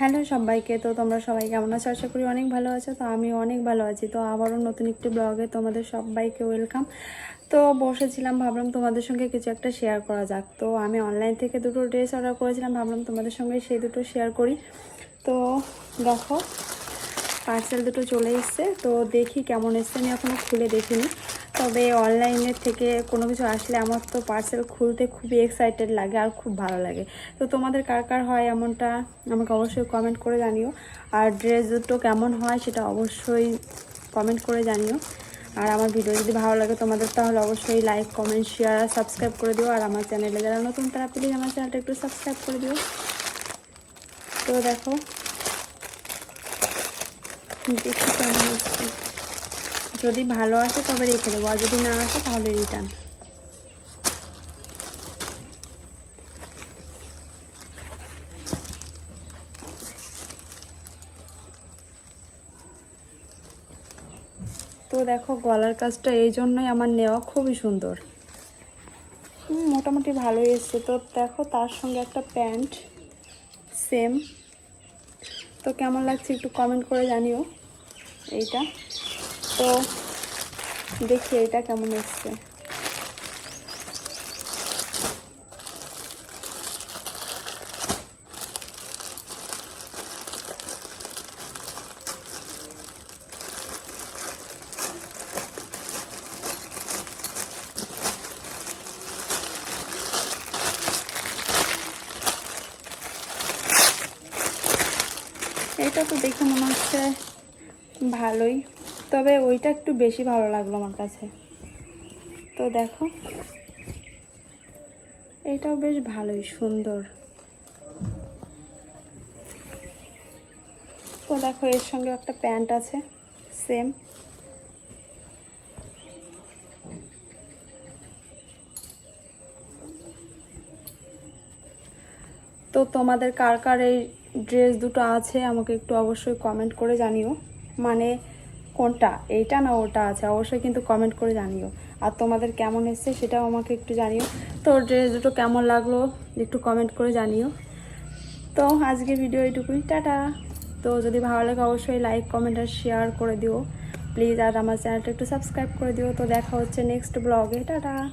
Hello সবাইকে, তো তোমরা সবাই কেমন আছো? আশা করি অনেক ভালো আছো, তো আমি অনেক ভালো আছি। তো আবারও নতুন একটি ব্লগে তোমাদের সবাইকে ওয়েলকাম তো বসেছিলাম, ভাবলাম তোমাদের সঙ্গে কিছু একটা শেয়ার করা যাক। তো আমি অনলাইন থেকে দুটো ড্রেস অর্ডার করেছিলাম, ভাবলাম তোমাদের সঙ্গে সেই দুটো শেয়ার করি। তো দেখো পার্সেল দুটো চলে এসছে, তো দেখি কেমন এসছে। আমি এখনও খুলে দেখিনি। তবে অনলাইনের থেকে কোনো কিছু আসলে আমার তো পার্সেল খুলতে খুবই এক্সাইটেড লাগে আর খুব ভালো লাগে। তো তোমাদের কার কার হয় এমনটা আমাকে অবশ্যই কমেন্ট করে জানিও। আর ড্রেস দুটো কেমন হয় সেটা অবশ্যই কমেন্ট করে জানিও। আর আমার ভিডিও যদি ভালো লাগে তোমাদের, তাহলে অবশ্যই লাইক কমেন্ট শেয়ার আর সাবস্ক্রাইব করে দিও। আর আমার চ্যানেলে যারা নতুন, তারা প্লিজ আমার চ্যানেলটা একটু সাবস্ক্রাইব করে দিও। তো দেখো দেখি কেমন যদি ভালো আসে তবে রেখে দেবো, আর যদি না আসে তাহলে রিটার্ন তো দেখো গলার কাজটা এই জন্যই আমার নেওয়া খুবই সুন্দর। মোটামুটি ভালোই এসছে। তো দেখো তার সঙ্গে একটা প্যান্ট সেম তো কেমন লাগছে একটু কমেন্ট করে জানিও এইটা। তো দেখি এটা কেমন এসছে। এটা তো দেখে মনে হচ্ছে ভালোই। তবে ওইটা একটু বেশি ভালো লাগল আমার কাছে। তো দেখো, এটাও বেশ ভালোই, সুন্দর। তো দেখো, এর সঙ্গে একটা প্যান্ট আছে, সেম। তো তোমাদের কার কার এই ড্রেস দুটো আছে, আমাকে একটু অবশ্যই কমেন্ট করে জানিও। মানে কোনটা? এইটা না ওটা আছে? অবশ্যই কিন্তু কমেন্ট করে জানিও। আর তোমাদের কেমন এসছে সেটাও আমাকে একটু জানিও। তো ড্রেস দুটো কেমন লাগল একটু কমেন্ট করে জানিও। তো আজকে ভিডিও এইটুকুই। টাটা! তো যদি ভালো লাগে অবশ্যই লাইক কমেন্ট আর শেয়ার করে দিও। প্লিজ আর আমার চ্যানেলটা একটু সাবস্ক্রাইব করে দিও। তো দেখা হচ্ছে নেক্সট ব্লগে টাটা!